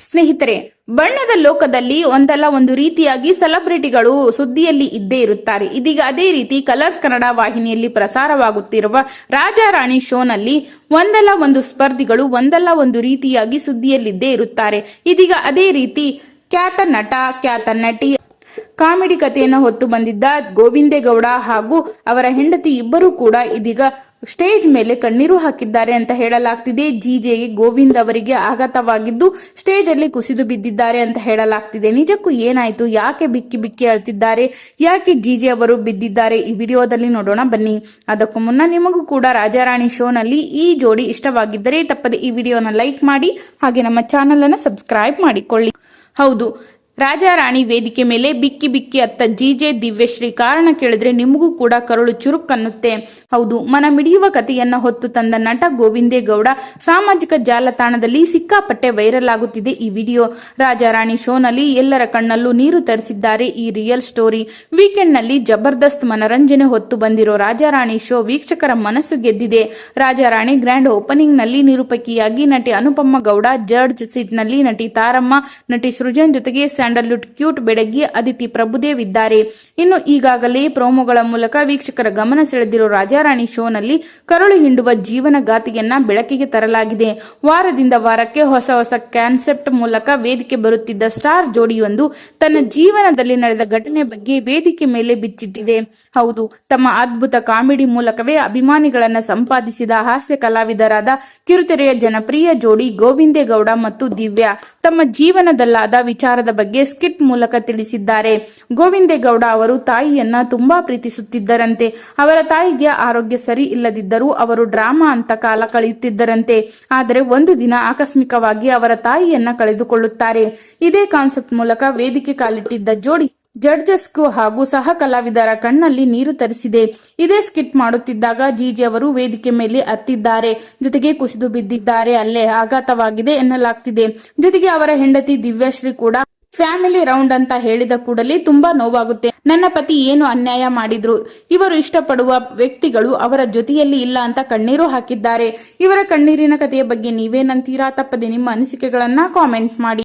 ಸ್ನೇಹಿತರೆ, ಬಣ್ಣದ ಲೋಕದಲ್ಲಿ ಒಂದಲ್ಲ ಒಂದು ರೀತಿಯಾಗಿ ಸೆಲೆಬ್ರಿಟಿಗಳು ಸುದ್ದಿಯಲ್ಲಿ ಇದ್ದೇ ಇರುತ್ತಾರೆ. ಇದೀಗ ಅದೇ ರೀತಿ ಕಲರ್ಸ್ ಕನ್ನಡ ವಾಹಿನಿಯಲ್ಲಿ ಪ್ರಸಾರವಾಗುತ್ತಿರುವ ರಾಜಾ ರಾಣಿ ಶೋನಲ್ಲಿ ಒಂದಲ್ಲ ಒಂದು ಸ್ಪರ್ಧಿಗಳು ಒಂದಲ್ಲ ಒಂದು ರೀತಿಯಾಗಿ ಸುದ್ದಿಯಲ್ಲಿದ್ದೇ ಇರುತ್ತಾರೆ. ಇದೀಗ ಅದೇ ರೀತಿ ಖ್ಯಾತ ನಟ, ಖ್ಯಾತ ನಟಿ, ಕಾಮಿಡಿ ಕಥೆಯನ್ನು ಹೊತ್ತು ಬಂದಿದ್ದ ಗೋವಿಂದೇಗೌಡ ಹಾಗೂ ಅವರ ಹೆಂಡತಿ ಇಬ್ಬರೂ ಕೂಡ ಇದೀಗ ಸ್ಟೇಜ್ ಮೇಲೆ ಕಣ್ಣೀರು ಹಾಕಿದ್ದಾರೆ ಅಂತ ಹೇಳಲಾಗ್ತಿದೆ. ಜಿಜೆಗೆ ಗೋವಿಂದ್ ಅವರಿಗೆ ಆಘಾತವಾಗಿದ್ದು ಸ್ಟೇಜ್ ಅಲ್ಲಿ ಕುಸಿದು ಬಿದ್ದಿದ್ದಾರೆ ಅಂತ ಹೇಳಲಾಗ್ತಿದೆ. ನಿಜಕ್ಕೂ ಏನಾಯ್ತು? ಯಾಕೆ ಬಿಕ್ಕಿ ಬಿಕ್ಕಿ ಅಳ್ತಿದ್ದಾರೆ? ಯಾಕೆ ಜಿಜೆ ಅವರು ಬಿದ್ದಿದ್ದಾರೆ? ಈ ವಿಡಿಯೋದಲ್ಲಿ ನೋಡೋಣ ಬನ್ನಿ. ಅದಕ್ಕೂ ಮುನ್ನ ನಿಮಗೂ ಕೂಡ ರಾಜಾರಾಣಿ ಶೋನಲ್ಲಿ ಈ ಜೋಡಿ ಇಷ್ಟವಾಗಿದ್ದರೆ ತಪ್ಪದೆ ಈ ವಿಡಿಯೋನ ಲೈಕ್ ಮಾಡಿ ಹಾಗೆ ನಮ್ಮ ಚಾನಲ್ ಅನ್ನು ಸಬ್ಸ್ಕ್ರೈಬ್ ಮಾಡಿಕೊಳ್ಳಿ. ಹೌದು ರಾಜಾರಾಣಿ ವೇದಿಕೆ ಮೇಲೆ ಬಿಕ್ಕಿ ಬಿಕ್ಕಿ ಅತ್ತ ಜಿಜೆ ದಿವ್ಯಶ್ರೀ ಕಾರಣ ಕೇಳಿದ್ರೆ ನಿಮಗೂ ಕೂಡ ಕರುಳು ಚುರುಕನ್ನುತ್ತೆ. ಹೌದು ಮನ ಮಿಡಿಯುವ ಕಥೆಯನ್ನ ಹೊತ್ತು ತಂದ ನಟ ಗೋವಿಂದೇ ಗೌಡ ಸಾಮಾಜಿಕ ಜಾಲತಾಣದಲ್ಲಿ ಸಿಕ್ಕಾಪಟ್ಟೆ ವೈರಲ್ ಆಗುತ್ತಿದೆ ಈ ವಿಡಿಯೋ. ರಾಜಾರಾಣಿ ಶೋನಲ್ಲಿ ಎಲ್ಲರ ಕಣ್ಣಲ್ಲೂ ನೀರು ತರಿಸಿದ್ದಾರೆ ಈ ರಿಯಲ್ ಸ್ಟೋರಿ. ವೀಕೆಂಡ್ನಲ್ಲಿ ಜಬರ್ದಸ್ತ್ ಮನರಂಜನೆ ಹೊತ್ತು ಬಂದಿರೋ ರಾಜಾರಾಣಿ ಶೋ ವೀಕ್ಷಕರ ಮನಸ್ಸು ಗೆದ್ದಿದೆ. ರಾಜಾರಾಣಿ ಗ್ರ್ಯಾಂಡ್ ಓಪನಿಂಗ್ನಲ್ಲಿ ನಿರೂಪಕಿಯಾಗಿ ನಟಿ ಅನುಪಮ್ಮ ಗೌಡ, ಜಡ್ಜ್ ಸೀಟ್ನಲ್ಲಿ ನಟಿ ತಾರಮ್ಮ, ನಟಿ ಸೃಜನ್ ಜೊತೆಗೆ ಸ್ಯಾಂಡಲ್ವುಡ್ ಕ್ಯೂಟ್ ಬೆಡಗಿ ಅದಿತಿ ಪ್ರಭುದೇವ್ ಇದ್ದಾರೆ ಇನ್ನು ಈಗಾಗಲೇ ಪ್ರೋಮೋಗಳ ಮೂಲಕ ವೀಕ್ಷಕರ ಗಮನ ಸೆಳೆದಿರೋ ರಾಜಾರಾಣಿ ಶೋನಲ್ಲಿ ಕರುಳು ಹಿಂಡುವ ಜೀವನ ಗಾತಿಯನ್ನ ಬೆಳಕಿಗೆ ತರಲಾಗಿದೆ. ವಾರದಿಂದ ವಾರಕ್ಕೆ ಹೊಸ ಹೊಸ ಕಾನ್ಸೆಪ್ಟ್ ಮೂಲಕ ವೇದಿಕೆ ಬರುತ್ತಿದ್ದ ಸ್ಟಾರ್ ಜೋಡಿಯೊಂದು ತನ್ನ ಜೀವನದಲ್ಲಿ ನಡೆದ ಘಟನೆ ಬಗ್ಗೆ ವೇದಿಕೆ ಮೇಲೆ ಬಿಚ್ಚಿಟ್ಟಿದೆ. ಹೌದು, ತಮ್ಮ ಅದ್ಭುತ ಕಾಮಿಡಿ ಮೂಲಕವೇ ಅಭಿಮಾನಿಗಳನ್ನ ಸಂಪಾದಿಸಿದ ಹಾಸ್ಯ ಕಲಾವಿದರಾದ ಕಿರುತೆರೆಯ ಜನಪ್ರಿಯ ಜೋಡಿ ಗೋವಿಂದೇಗೌಡ ಮತ್ತು ದಿವ್ಯಾ ತಮ್ಮ ಜೀವನದಲ್ಲಾದ ವಿಚಾರದ ಬಗ್ಗೆ ಸ್ಕಿಟ್ ಮೂಲಕ ತಿಳಿಸಿದ್ದಾರೆ. ಗೋವಿಂದೇಗೌಡ ಅವರು ತಾಯಿಯನ್ನ ತುಂಬಾ ಪ್ರೀತಿಸುತ್ತಿದ್ದರಂತೆ. ಅವರ ತಾಯಿಗೆ ಆರೋಗ್ಯ ಸರಿ ಇಲ್ಲದಿದ್ದರೂ ಅವರು ಡ್ರಾಮಾ ಅಂತ ಕಾಲ ಕಳೆಯುತ್ತಿದ್ದರಂತೆ. ಆದರೆ ಒಂದು ದಿನ ಆಕಸ್ಮಿಕವಾಗಿ ಅವರ ತಾಯಿಯನ್ನ ಕಳೆದುಕೊಳ್ಳುತ್ತಾರೆ. ಇದೇ ಕಾನ್ಸೆಪ್ಟ್ ಮೂಲಕ ವೇದಿಕೆ ಕಾಲಿಟ್ಟಿದ್ದ ಜೋಡಿ ಜಡ್ಜಸ್ಗೂ ಹಾಗೂ ಸಹ ಕಲಾವಿದರ ಕಣ್ಣಲ್ಲಿ ನೀರು ತರಿಸಿದೆ. ಇದೇ ಸ್ಕಿಟ್ ಮಾಡುತ್ತಿದ್ದಾಗ ಜಿಜಿ ಅವರು ವೇದಿಕೆ ಮೇಲೆ ಅತ್ತಿದ್ದಾರೆ ಜೊತೆಗೆ ಕುಸಿದು ಬಿದ್ದಿದ್ದಾರೆ. ಅಲ್ಲೇ ಆಘಾತವಾಗಿದೆ ಎನ್ನಲಾಗ್ತಿದೆ. ಜೊತೆಗೆ ಅವರ ಹೆಂಡತಿ ದಿವ್ಯಶ್ರೀ ಕೂಡ ಫ್ಯಾಮಿಲಿ ರೌಂಡ್ ಅಂತ ಹೇಳಿದ ಕೂಡಲೇ ತುಂಬಾ ನೋವಾಗುತ್ತೆ. ನನ್ನ ಪತಿ ಏನು ಅನ್ಯಾಯ ಮಾಡಿದ್ರು? ಇವರು ಇಷ್ಟಪಡುವ ವ್ಯಕ್ತಿಗಳು ಅವರ ಜೊತೆಯಲ್ಲಿ ಇಲ್ಲ ಅಂತ ಕಣ್ಣೀರು ಹಾಕಿದ್ದಾರೆ. ಇವರ ಕಣ್ಣೀರಿನ ಕಥೆಯ ಬಗ್ಗೆ ನೀವೇನಂತೀರಾ? ತಪ್ಪದೆ ನಿಮ್ಮ ಅನಿಸಿಕೆಗಳನ್ನ ಕಾಮೆಂಟ್ ಮಾಡಿ.